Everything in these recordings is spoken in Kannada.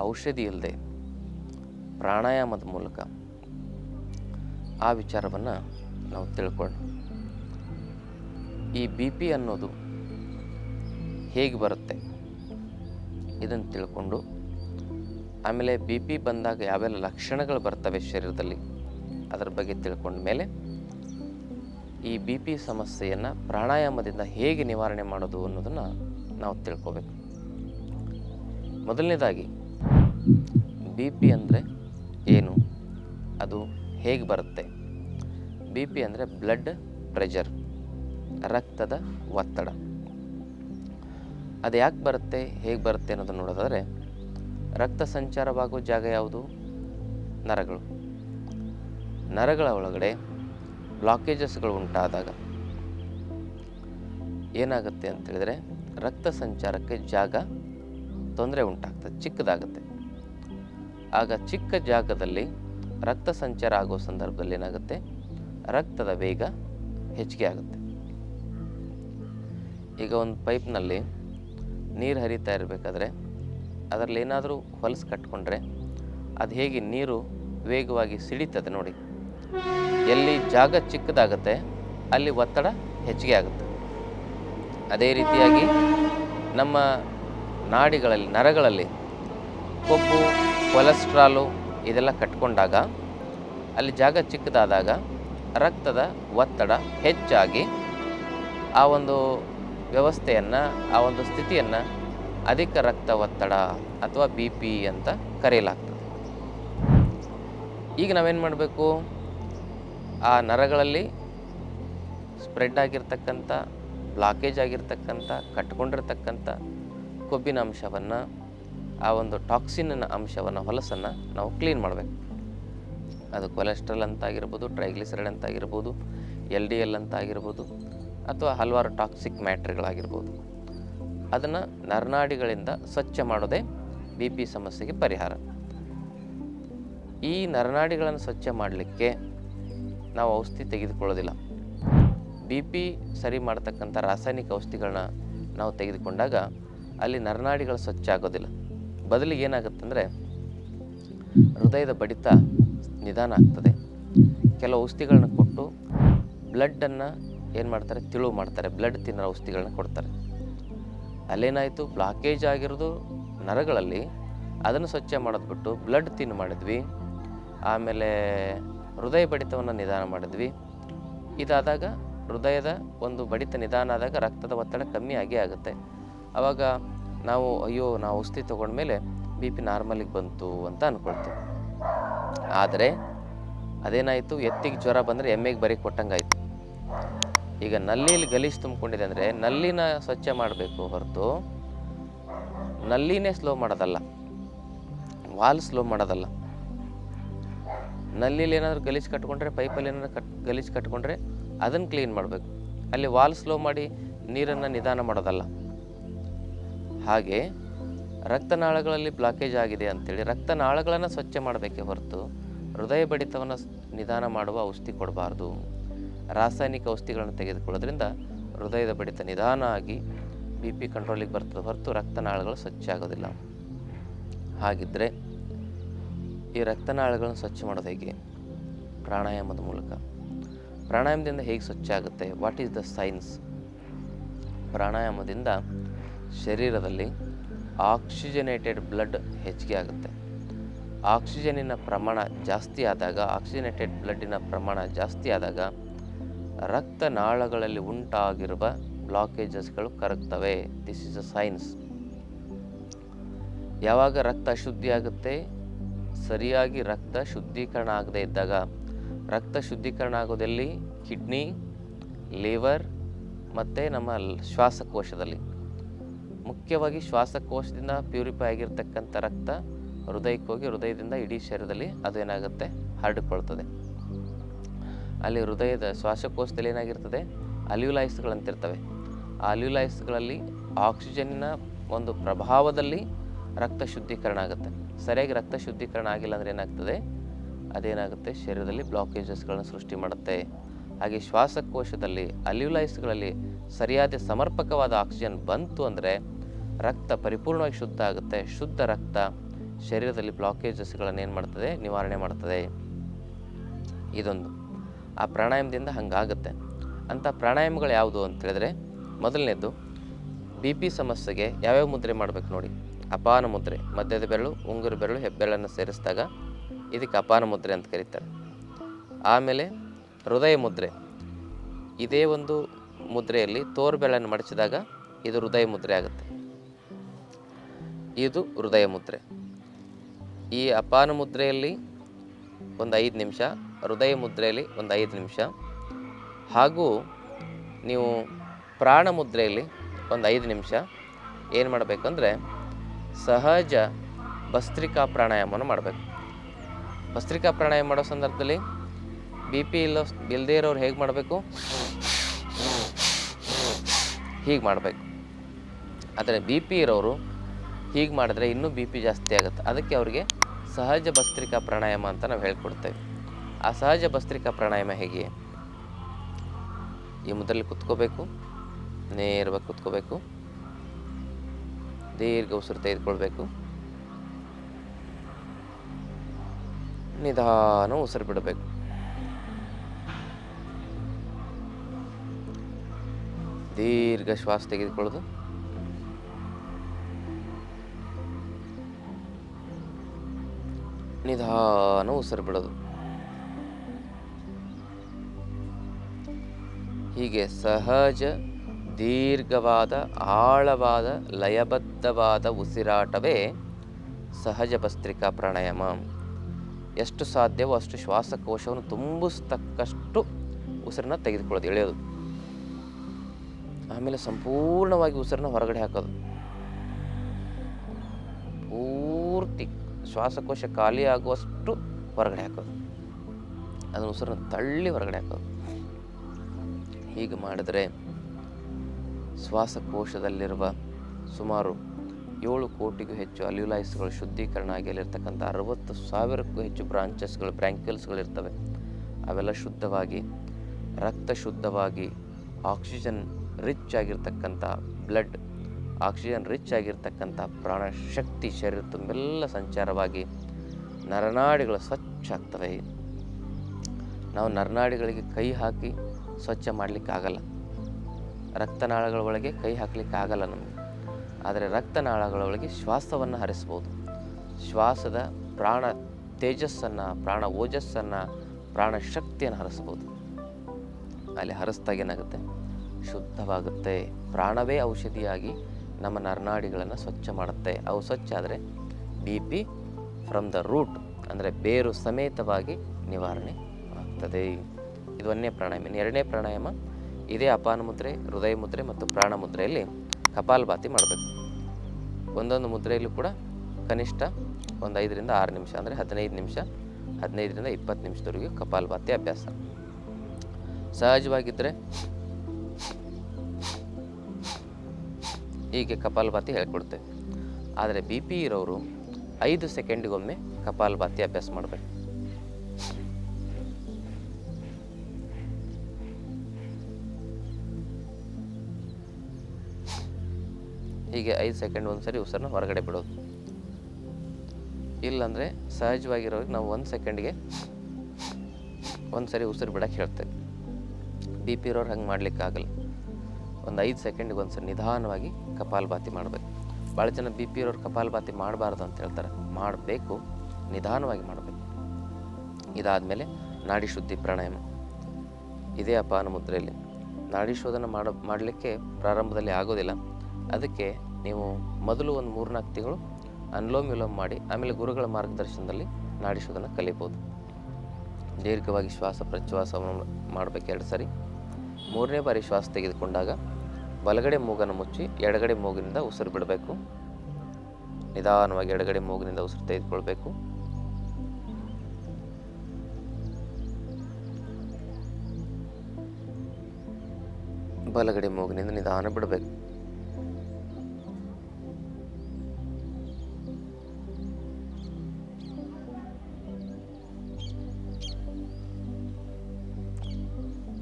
ಔಷಧಿ ಇಲ್ಲದೆ ಪ್ರಾಣಾಯಾಮದ ಮೂಲಕ ಆ ವಿಚಾರವನ್ನು ನಾವು ತಿಳ್ಕೊಳ್ಳೋಣ. ಈ ಬಿ ಪಿ ಅನ್ನೋದು ಹೇಗೆ ಬರುತ್ತೆ? ಇದನ್ನು ತಿಳ್ಕೊಂಡು ಆಮೇಲೆ ಬಿ ಪಿ ಬಂದಾಗ ಯಾವೆಲ್ಲ ಲಕ್ಷಣಗಳು ಬರ್ತವೆ ಶರೀರದಲ್ಲಿ, ಅದರ ಬಗ್ಗೆ ತಿಳ್ಕೊಂಡ ಮೇಲೆ ಈ ಬಿ ಪಿ ಸಮಸ್ಯೆಯನ್ನು ಪ್ರಾಣಾಯಾಮದಿಂದ ಹೇಗೆ ನಿವಾರಣೆ ಮಾಡೋದು ಅನ್ನೋದನ್ನು ನಾವು ತಿಳ್ಕೊಬೇಕು. ಮೊದಲನೇದಾಗಿ ಬಿ ಪಿ ಅಂದರೆ ಏನು? ಅದು ಹೇಗೆ ಬರುತ್ತೆ? ಬಿ ಪಿ ಅಂದರೆ ಬ್ಲಡ್ ಪ್ರೆಷರ್, ರಕ್ತದ ಒತ್ತಡ. ಅದು ಯಾಕೆ ಬರುತ್ತೆ, ಹೇಗೆ ಬರುತ್ತೆ ಅನ್ನೋದನ್ನು ನೋಡೋದಾದರೆ, ರಕ್ತ ಸಂಚಾರವಾಗುವ ಜಾಗ ಯಾವುದು? ನರಗಳು. ನರಗಳ ಒಳಗಡೆ ಬ್ಲಾಕೇಜಸ್ಗಳು ಉಂಟಾದಾಗ ಏನಾಗುತ್ತೆ ಅಂತ ಹೇಳಿದ್ರೆ ರಕ್ತ ಸಂಚಾರಕ್ಕೆ ಜಾಗ ತೊಂದರೆ ಉಂಟಾಗ್ತದೆ, ಚಿಕ್ಕದಾಗುತ್ತೆ. ಆಗ ಚಿಕ್ಕ ಜಾಗದಲ್ಲಿ ರಕ್ತ ಸಂಚಾರ ಆಗೋ ಸಂದರ್ಭದಲ್ಲಿ ಏನಾಗುತ್ತೆ? ರಕ್ತದ ವೇಗ ಹೆಚ್ಚಿಗೆ ಆಗುತ್ತೆ. ಈಗ ಒಂದು ಪೈಪ್ನಲ್ಲಿ ನೀರು ಹರಿತಾ ಇರಬೇಕಾದ್ರೆ ಅದರಲ್ಲಿ ಏನಾದರೂ ಹೊಲಸು ಕಟ್ಕೊಂಡ್ರೆ ಅದು ಹೇಗೆ ನೀರು ವೇಗವಾಗಿ ಸಿಡಿತದೆ ನೋಡಿ. ಎಲ್ಲಿ ಜಾಗ ಚಿಕ್ಕದಾಗುತ್ತೆ ಅಲ್ಲಿ ಒತ್ತಡ ಹೆಚ್ಚಿಗೆ ಆಗುತ್ತೆ. ಅದೇ ರೀತಿಯಾಗಿ ನಮ್ಮ ನಾಡಿಗಳಲ್ಲಿ, ನರಗಳಲ್ಲಿ ಕೊಬ್ಬು ಕೊಲೆಸ್ಟ್ರಾಲು ಇದೆಲ್ಲ ಕಟ್ಕೊಂಡಾಗ, ಅಲ್ಲಿ ಜಾಗ ಚಿಕ್ಕದಾದಾಗ ರಕ್ತದ ಒತ್ತಡ ಹೆಚ್ಚಾಗಿ ಆ ಒಂದು ವ್ಯವಸ್ಥೆಯನ್ನು, ಆ ಒಂದು ಸ್ಥಿತಿಯನ್ನು ಅಧಿಕ ರಕ್ತ ಒತ್ತಡ ಅಥವಾ ಬಿ ಪಿ ಅಂತ ಕರೆಯಲಾಗ್ತದೆ. ಈಗ ನಾವೇನು ಮಾಡಬೇಕು? ಆ ನರಗಳಲ್ಲಿ ಸ್ಪ್ರೆಡ್ ಆಗಿರ್ತಕ್ಕಂಥ, ಬ್ಲಾಕೇಜ್ ಆಗಿರ್ತಕ್ಕಂಥ, ಕಟ್ಕೊಂಡಿರ್ತಕ್ಕಂಥ ಕೊಬ್ಬಿನ ಅಂಶವನ್ನು ಆ ಒಂದು ಟಾಕ್ಸಿನ್ನ ಅಂಶವನ್ನು, ಹೊಲಸನ್ನು ನಾವು ಕ್ಲೀನ್ ಮಾಡಬೇಕು. ಅದು ಕೊಲೆಸ್ಟ್ರಾಲ್ ಅಂತ ಆಗಿರ್ಬೋದು ಟ್ರೈಗ್ಲಿಸರೈಡ್ ಅಂತ ಆಗಿರ್ಬೋದು ಎಲ್ ಡಿ ಎಲ್ ಅಂತ ಆಗಿರ್ಬೋದು ಅಥವಾ ಹಲವಾರು ಟಾಕ್ಸಿಕ್ ಮ್ಯಾಟ್ರಿಗಳಾಗಿರ್ಬೋದು ಅದನ್ನು ನರನಾಡಿಗಳಿಂದ ಸ್ವಚ್ಛ ಮಾಡೋದೇ ಬಿ ಪಿ ಸಮಸ್ಯೆಗೆ ಪರಿಹಾರ. ಈ ನರನಾಡಿಗಳನ್ನು ಸ್ವಚ್ಛ ಮಾಡಲಿಕ್ಕೆ ನಾವು ಔಷಧಿ ತೆಗೆದುಕೊಳ್ಳೋದಿಲ್ಲ. ಬಿ ಪಿ ಸರಿ ಮಾಡ್ತಕ್ಕಂಥ ರಾಸಾಯನಿಕ ಔಷಧಿಗಳನ್ನ ನಾವು ತೆಗೆದುಕೊಂಡಾಗ ಅಲ್ಲಿ ನರನಾಡಿಗಳು ಸ್ವಚ್ಛ ಆಗೋದಿಲ್ಲ. ಬದಲಿಗೆ ಏನಾಗುತ್ತಂದರೆ ಹೃದಯದ ಬಡಿತ ನಿಧಾನ ಆಗ್ತದೆ. ಕೆಲವು ಔಷಧಿಗಳನ್ನ ಕೊಟ್ಟು ಬ್ಲಡ್ಡನ್ನು ಏನು ಮಾಡ್ತಾರೆ? ತಿಳು ಮಾಡ್ತಾರೆ. ಬ್ಲಡ್ ತಿನ್ನೋ ಔಷಧಿಗಳನ್ನ ಕೊಡ್ತಾರೆ. ಅಲ್ಲೇನಾಯಿತು? ಬ್ಲಾಕೇಜ್ ಆಗಿರೋದು ನರಗಳಲ್ಲಿ. ಅದನ್ನು ಸ್ವಚ್ಛ ಮಾಡೋದು ಬಿಟ್ಟು ಬ್ಲಡ್ ತಿನ್ನು ಮಾಡಿದ್ವಿ. ಆಮೇಲೆ ಹೃದಯ ಬಡಿತವನ್ನು ನಿಧಾನ ಮಾಡಿದ್ವಿ. ಇದಾದಾಗ ಹೃದಯದ ಒಂದು ಬಡಿತ ನಿಧಾನ ಆದಾಗ ರಕ್ತದ ಒತ್ತಡ ಕಮ್ಮಿ ಆಗೇ ಆಗುತ್ತೆ. ಆವಾಗ ನಾವು, ಅಯ್ಯೋ, ನಾವು ಔಷಧಿ ತೊಗೊಂಡ್ಮೇಲೆ ಬಿ ಪಿ ನಾರ್ಮಲಿಗೆ ಬಂತು ಅಂತ ಅಂದ್ಕೊಳ್ತೀವಿ ಆದರೆ ಅದೇನಾಯಿತು, ಎತ್ತಿಗೆ ಜ್ವರ ಬಂದರೆ ಎಮ್ಮೆಗೆ ಬರೀ ಕೊಟ್ಟಂಗಾಯಿತು. ಈಗ ನಲ್ಲಿಲಿ ಗಲೀಜು ತುಂಬಿಕೊಂಡಿದೆ ಅಂದರೆ ನಲ್ಲಿನ ಸ್ವಚ್ಛ ಮಾಡಬೇಕು ಹೊರತು ನಲ್ಲಿನೇ ಸ್ಲೋ ಮಾಡೋದಲ್ಲ. ವಾಲ್ ಸ್ಲೋ ಮಾಡೋದಲ್ಲ. ನಲ್ಲಿಲಿ ಏನಾದರೂ ಗಲೀಜು ಕಟ್ಕೊಂಡ್ರೆ ಪೈಪಲ್ಲಿ ಏನಾದರೂ ಕಟ್, ಗಲೀಜು ಕಟ್ಕೊಂಡ್ರೆ ಅದನ್ನು ಕ್ಲೀನ್ ಮಾಡಬೇಕು. ಅಲ್ಲಿ ವಾಲ್ ಸ್ಲೋ ಮಾಡಿ ನೀರನ್ನು ನಿಧಾನ ಮಾಡೋದಲ್ಲ. ಹಾಗೆ ರಕ್ತನಾಳಗಳಲ್ಲಿ ಬ್ಲಾಕೇಜ್ ಆಗಿದೆ ಅಂಥೇಳಿ ರಕ್ತನಾಳಗಳನ್ನು ಸ್ವಚ್ಛ ಮಾಡಬೇಕೇ ಹೊರತು ಹೃದಯ ಬಡಿತವನ್ನು ನಿಧಾನ ಮಾಡುವ ಔಷಧಿ ಕೊಡಬಾರ್ದು. ರಾಸಾಯನಿಕ ಔಷಧಿಗಳನ್ನು ತೆಗೆದುಕೊಳ್ಳೋದ್ರಿಂದ ಹೃದಯದ ಬಡಿತ ನಿಧಾನ ಆಗಿ ಬಿ ಪಿ ಕಂಟ್ರೋಲಿಗೆ ಬರ್ತದೆ ಹೊರತು ರಕ್ತನಾಳಗಳು ಸ್ವಚ್ಛ ಆಗೋದಿಲ್ಲ. ಹಾಗಿದ್ದರೆ ಈ ರಕ್ತನಾಳಗಳನ್ನು ಸ್ವಚ್ಛ ಮಾಡೋದು ಹೇಗೆ? ಪ್ರಾಣಾಯಾಮದ ಮೂಲಕ. ಪ್ರಾಣಾಯಾಮದಿಂದ ಹೇಗೆ ಸ್ವಚ್ಛ ಆಗುತ್ತೆ? ವಾಟ್ ಈಸ್ ದ ಸೈನ್ಸ್ ಪ್ರಾಣಾಯಾಮದಿಂದ ಶರೀರದಲ್ಲಿ ಆಕ್ಸಿಜನೇಟೆಡ್ ಬ್ಲಡ್ ಹೆಚ್ಚಿಗೆ ಆಗುತ್ತೆ. ಆಕ್ಸಿಜನಿನ ಪ್ರಮಾಣ ಜಾಸ್ತಿ ಆದಾಗ, ಆಕ್ಸಿಜನೇಟೆಡ್ ಬ್ಲಡ್ಡಿನ ಪ್ರಮಾಣ ಜಾಸ್ತಿ ಆದಾಗ ರಕ್ತನಾಳಗಳಲ್ಲಿ ಉಂಟಾಗಿರುವ ಬ್ಲಾಕೇಜಸ್ಗಳು ಕರಗ್ತವೆ. ದಿಸ್ ಇಸ್ ಅ ಸೈನ್ಸ್ ಯಾವಾಗ ರಕ್ತ ಶುದ್ಧಿ ಆಗುತ್ತೆ ಸರಿಯಾಗಿ ರಕ್ತ ಶುದ್ಧೀಕರಣ ಆಗದೇ ಇದ್ದಾಗ. ರಕ್ತ ಶುದ್ಧೀಕರಣ ಆಗೋದಲ್ಲಿ? ಕಿಡ್ನಿ, ಲಿವರ್ ಮತ್ತು ನಮ್ಮ ಶ್ವಾಸಕೋಶದಲ್ಲಿ. ಮುಖ್ಯವಾಗಿ ಶ್ವಾಸಕೋಶದಿಂದ ಪ್ಯೂರಿಫೈ ಆಗಿರ್ತಕ್ಕಂಥ ರಕ್ತ ಹೃದಯಕ್ಕೆ ಹೋಗಿ ಹೃದಯದಿಂದ ಇಡೀ ಶರೀರದಲ್ಲಿ ಅದು ಏನಾಗುತ್ತೆ? ಹರಡಿಕೊಳ್ತದೆ. ಅಲ್ಲಿ ಹೃದಯದ ಶ್ವಾಸಕೋಶದಲ್ಲಿ ಏನಾಗಿರ್ತದೆ? ಅಲ್ಯುಲೈಸ್ಗಳಂತಿರ್ತವೆ ಆ ಅಲ್ಯುಲೈಸ್ಗಳಲ್ಲಿ ಆಕ್ಸಿಜನ್ನ ಒಂದು ಪ್ರಭಾವದಲ್ಲಿ ರಕ್ತ ಶುದ್ಧೀಕರಣ ಆಗುತ್ತೆ. ಸರಿಯಾಗಿ ರಕ್ತ ಶುದ್ಧೀಕರಣ ಆಗಿಲ್ಲ ಅಂದರೆ ಏನಾಗ್ತದೆ? ಅದೇನಾಗುತ್ತೆ? ಶರೀರದಲ್ಲಿ ಬ್ಲಾಕೇಜಸ್ಗಳನ್ನು ಸೃಷ್ಟಿ ಮಾಡುತ್ತೆ. ಹಾಗೆ ಶ್ವಾಸಕೋಶದಲ್ಲಿ ಅಲ್ಯುಲೈಸ್ಗಳಲ್ಲಿ ಸರಿಯಾದ ಸಮರ್ಪಕವಾದ ಆಕ್ಸಿಜನ್ ಬಂತು ಅಂದರೆ ರಕ್ತ ಪರಿಪೂರ್ಣವಾಗಿ ಶುದ್ಧ ಆಗುತ್ತೆ. ಶುದ್ಧ ರಕ್ತ ಶರೀರದಲ್ಲಿ ಬ್ಲಾಕೇಜಸ್ಗಳನ್ನು ಏನು ಮಾಡ್ತದೆ? ನಿವಾರಣೆ ಮಾಡ್ತದೆ. ಇದೊಂದು. ಆ ಪ್ರಾಣಾಯಾಮದಿಂದ ಹಂಗಾಗುತ್ತೆ. ಅಂಥ ಪ್ರಾಣಾಯಾಮಗಳು ಯಾವುದು ಅಂತ ಹೇಳಿದ್ರೆ, ಮೊದಲನೇದು ಬಿ ಪಿ ಸಮಸ್ಯೆಗೆ ಯಾವ್ಯಾವ ಮುದ್ರೆ ಮಾಡಬೇಕು ನೋಡಿ. ಅಪಾನ ಮುದ್ರೆ ಮಧ್ಯದ ಬೆರಳು, ಉಂಗುರು ಬೆರಳು, ಹೆಬ್ಬೆರಳನ್ನು ಸೇರಿಸಿದಾಗ ಇದಕ್ಕೆ ಅಪಾನ ಮುದ್ರೆ ಅಂತ ಕರೀತಾರೆ. ಆಮೇಲೆ ಹೃದಯ ಮುದ್ರೆ. ಇದೇ ಒಂದು ಮುದ್ರೆಯಲ್ಲಿ ತೋರು ಬೆರಳನ್ನು ಮಡಚಿದಾಗ ಇದು ಹೃದಯ ಮುದ್ರೆ ಆಗುತ್ತೆ. ಇದು ಹೃದಯ ಮುದ್ರೆ. ಈ ಅಪಾನ ಮುದ್ರೆಯಲ್ಲಿ ಒಂದು ಐದು ನಿಮಿಷ, ಹೃದಯ ಮುದ್ರೆಯಲ್ಲಿ ಒಂದು ಐದು ನಿಮಿಷ. ಹಾಗೂ ನೀವು ಪ್ರಾಣ ಮುದ್ರೆಯಲ್ಲಿ ಒಂದು ಐದು ನಿಮಿಷ. ಏನು ಮಾಡಬೇಕಂದ್ರೆ ಸಹಜ ಭಸ್ತ್ರಿಕಾ ಪ್ರಾಣಾಯಾಮವನ್ನು ಮಾಡಬೇಕು. ಭಸ್ತ್ರಿಕಾ ಪ್ರಾಣಾಯಾಮ ಮಾಡೋ ಸಂದರ್ಭದಲ್ಲಿ ಬಿ ಪಿ ಇಲ್ಲ ಇಲ್ಲದೇ ಇರೋರು ಹೇಗೆ ಮಾಡಬೇಕು? ಹೀಗೆ ಮಾಡಬೇಕು. ಆದರೆ ಬಿ ಪಿ ಇರೋರು ಹೀಗೆ ಮಾಡಿದ್ರೆ ಇನ್ನೂ ಬಿ ಪಿ ಜಾಸ್ತಿ ಆಗುತ್ತೆ. ಅದಕ್ಕೆ ಅವರಿಗೆ ಸಹಜ ಭಸ್ತ್ರಿಕಾ ಪ್ರಾಣಾಯಾಮ ಅಂತ ನಾವು ಹೇಳ್ಕೊಡ್ತೇವೆ. ಆ ಸಹಜ ಭಸ್ತ್ರಿಕಾ ಪ್ರಾಣಾಯಾಮ ಹೇಗೆ? ಈ ಮುದ್ರಲ್ಲಿ ಕುತ್ಕೋಬೇಕು, ನೇರವಾಗಿ ಕುತ್ಕೋಬೇಕು, ದೀರ್ಘ ಉಸಿರು ತೆಗೆದುಕೊಳ್ಬೇಕು, ನಿಧಾನ ಉಸಿರು ಬಿಡಬೇಕು. ದೀರ್ಘ ಶ್ವಾಸ ತೆಗೆದುಕೊಳ್ಳೋದು ನಿಧಾನ ಉಸಿರು ಬಿಡೋದು. ಹೀಗೆ ಸಹಜ, ದೀರ್ಘವಾದ, ಆಳವಾದ, ಲಯಬದ್ಧವಾದ ಉಸಿರಾಟವೇ ಸಹಜ ಭಸ್ತ್ರಿಕಾ ಪ್ರಾಣಾಯಾಮ. ಎಷ್ಟು ಸಾಧ್ಯವೋ ಅಷ್ಟು ಶ್ವಾಸಕೋಶವನ್ನು ತುಂಬಿಸ್ತಕ್ಕಷ್ಟು ಉಸಿರನ್ನ ತೆಗೆದುಕೊಳ್ಳೋದು, ಎಳೆಯೋದು. ಆಮೇಲೆ ಸಂಪೂರ್ಣವಾಗಿ ಉಸಿರನ್ನ ಹೊರಗಡೆ ಹಾಕೋದು. ಪೂರ್ತಿ ಶ್ವಾಸಕೋಶ ಖಾಲಿ ಆಗುವಷ್ಟು ಹೊರಗಡೆ ಹಾಕೋದು. ಅದನ್ನು ಉಸಿರನ್ನ ತಳ್ಳಿ ಹೊರಗಡೆ ಹಾಕೋದು. ಹೀಗೆ ಮಾಡಿದರೆ ಶ್ವಾಸಕೋಶದಲ್ಲಿರುವ ಸುಮಾರು ಏಳು ಕೋಟಿಗೂ ಹೆಚ್ಚು ಅಲ್ಯುಲೈಸ್ಗಳು ಶುದ್ಧೀಕರಣ ಆಗಿ ಅಲ್ಲಿರ್ತಕ್ಕಂಥ ಅರವತ್ತು ಸಾವಿರಕ್ಕೂ ಹೆಚ್ಚು ಬ್ರಾಂಚಸ್ಗಳು ಇರ್ತವೆ. ಅವೆಲ್ಲ ಶುದ್ಧವಾಗಿ, ರಕ್ತ ಶುದ್ಧವಾಗಿ, ಆಕ್ಸಿಜನ್ ರಿಚ್ ಆಗಿರ್ತಕ್ಕಂಥ ಬ್ಲಡ್ ಆಕ್ಸಿಜನ್ ರಿಚ್ ಆಗಿರ್ತಕ್ಕಂಥ ಪ್ರಾಣಶಕ್ತಿ ಶರೀರ ತುಂಬೆಲ್ಲ, ಸಂಚಾರವಾಗಿ ನರನಾಡಿಗಳು ಸ್ವಚ್ಛ ಆಗ್ತವೆ. ನಾವು ನರನಾಡಿಗಳಿಗೆ ಕೈ ಹಾಕಿ ಸ್ವಚ್ಛ ಮಾಡಲಿಕ್ಕೆ ಆಗಲ್ಲ ರಕ್ತನಾಳಗಳ ಒಳಗೆ ಕೈ ಹಾಕಲಿಕ್ಕೆ ಆಗಲ್ಲ ನಮಗೆ. ಆದರೆ ರಕ್ತನಾಳಗಳ ಒಳಗೆ ಶ್ವಾಸವನ್ನು ಹರಿಸ್ಬೋದು. ಶ್ವಾಸದ ಪ್ರಾಣ ತೇಜಸ್ಸನ್ನು, ಪ್ರಾಣ ಓಜಸ್ಸನ್ನು, ಪ್ರಾಣ ಶಕ್ತಿಯನ್ನು ಹರಿಸ್ಬೋದು. ಅಲ್ಲಿ ಹರಿಸ್ದಾಗ ಏನಾಗುತ್ತೆ? ಶುದ್ಧವಾಗುತ್ತೆ. ಪ್ರಾಣವೇ ಔಷಧಿಯಾಗಿ ನಮ್ಮ ನರನಾಡಿಗಳನ್ನು ಸ್ವಚ್ಛ ಮಾಡುತ್ತೆ. ಅವು ಸ್ವಚ್ಛ ಆದರೆ B P from the root ಅಂದರೆ ಬೇರು ಸಮೇತವಾಗಿ ನಿವಾರಣೆ ಆಗ್ತದೆ. ಇದು ಒಂದನೇ ಪ್ರಾಣಾಯಾಮ. ಇನ್ನು ಎರಡನೇ ಪ್ರಾಣಾಯಾಮ, ಇದೇ ಅಪಾನ ಮುದ್ರೆ ಹೃದಯ ಮುದ್ರೆ ಮತ್ತು ಪ್ರಾಣ ಮುದ್ರೆಯಲ್ಲಿ ಕಪಾಲಭಾತಿ ಮಾಡಬೇಕು. ಒಂದೊಂದು ಮುದ್ರೆಯಲ್ಲೂ ಕೂಡ ಕನಿಷ್ಠ ಒಂದು ಐದರಿಂದ ಆರು ನಿಮಿಷ ಅಂದರೆ ಹದಿನೈದು ನಿಮಿಷ, ಹದಿನೈದರಿಂದ ಇಪ್ಪತ್ತು ನಿಮಿಷದವರೆಗೂ ಕಪಾಲಭಾತಿ ಅಭ್ಯಾಸ. ಸಹಜವಾಗಿದ್ದರೆ ಹೀಗೆ ಕಪಾಲಭಾತಿ ಹೇಳ್ಕೊಡ್ತೇವೆ. ಆದರೆ ಬಿ ಪಿ ಇರೋರು ಐದು ಸೆಕೆಂಡಿಗೊಮ್ಮೆ ಕಪಾಲಭಾತಿ ಅಭ್ಯಾಸ ಮಾಡಬೇಕು. ಹೀಗೆ ಐದು ಸೆಕೆಂಡ್ ಒಂದು ಸರಿ ಉಸಿರನ್ನ ಹೊರಗಡೆ ಬಿಡೋದು. ಇಲ್ಲಾಂದರೆ ಸಹಜವಾಗಿರೋರಿಗೆ ನಾವು ಒಂದು ಸೆಕೆಂಡ್ಗೆ ಒಂದು ಸರಿ ಉಸಿರು ಬಿಡೋಕ್ಕೆ ಹೇಳ್ತೇವೆ. ಬಿ ಪಿ ಇರೋರು ಹಂಗೆ ಮಾಡಲಿಕ್ಕಾಗಲ್ಲ. ಒಂದು ಐದು ಸೆಕೆಂಡಿಗೆ ಒಂದು ಸರಿ ನಿಧಾನವಾಗಿ ಕಪಾಲಭಾತಿ ಮಾಡಬೇಕು. ಭಾಳ ಜನ ಬಿ ಪಿ ಇರೋರು ಕಪಾಲಭಾತಿ ಮಾಡಬಾರ್ದು ಅಂತ ಹೇಳ್ತಾರೆ. ಮಾಡಬೇಕು, ನಿಧಾನವಾಗಿ ಮಾಡಬೇಕು. ಇದಾದಮೇಲೆ ನಾಡಿ ಶುದ್ಧಿ ಪ್ರಾಣಾಯಾಮ. ಇದೇ ಅಪಾನ ಮುದ್ರೆಯಲ್ಲಿ. ನಾಡಿ ಶೋಧನ ಮಾಡ, ಮಾಡಲಿಕ್ಕೆ ಪ್ರಾರಂಭದಲ್ಲಿ ಆಗೋದಿಲ್ಲ. ಅದಕ್ಕೆ ನೀವು ಮೊದಲು ಒಂದು ಮೂರ್ನಾಲ್ಕು ತಿಂಗಳು ಅನುಲೋಮ ವಿಲೋಮ್ ಮಾಡಿ, ಆಮೇಲೆ ಗುರುಗಳ ಮಾರ್ಗದರ್ಶನದಲ್ಲಿ ನಾಡಿ ಶೋಧನ ಕಲಿಬೋದು. ದೀರ್ಘವಾಗಿ ಶ್ವಾಸ ಪ್ರಚ್ವಾಸವನ್ನು ಮಾಡಬೇಕು ಎರಡು ಸರಿ. ಮೂರನೇ ಬಾರಿ ಶ್ವಾಸ ತೆಗೆದುಕೊಂಡಾಗ ಬಲಗಡೆ ಮೂಗನ್ನು ಮುಚ್ಚಿ ಎಡಗಡೆ ಮೂಗಿನಿಂದ ಉಸಿರು ಬಿಡಬೇಕು. ನಿಧಾನವಾಗಿ ಎಡಗಡೆ ಮೂಗಿನಿಂದ ಉಸಿರು ತೆಗೆದುಕೊಳ್ಬೇಕು. ಬಲಗಡೆ ಮೂಗಿನಿಂದ ನಿಧಾನ ಬಿಡಬೇಕು.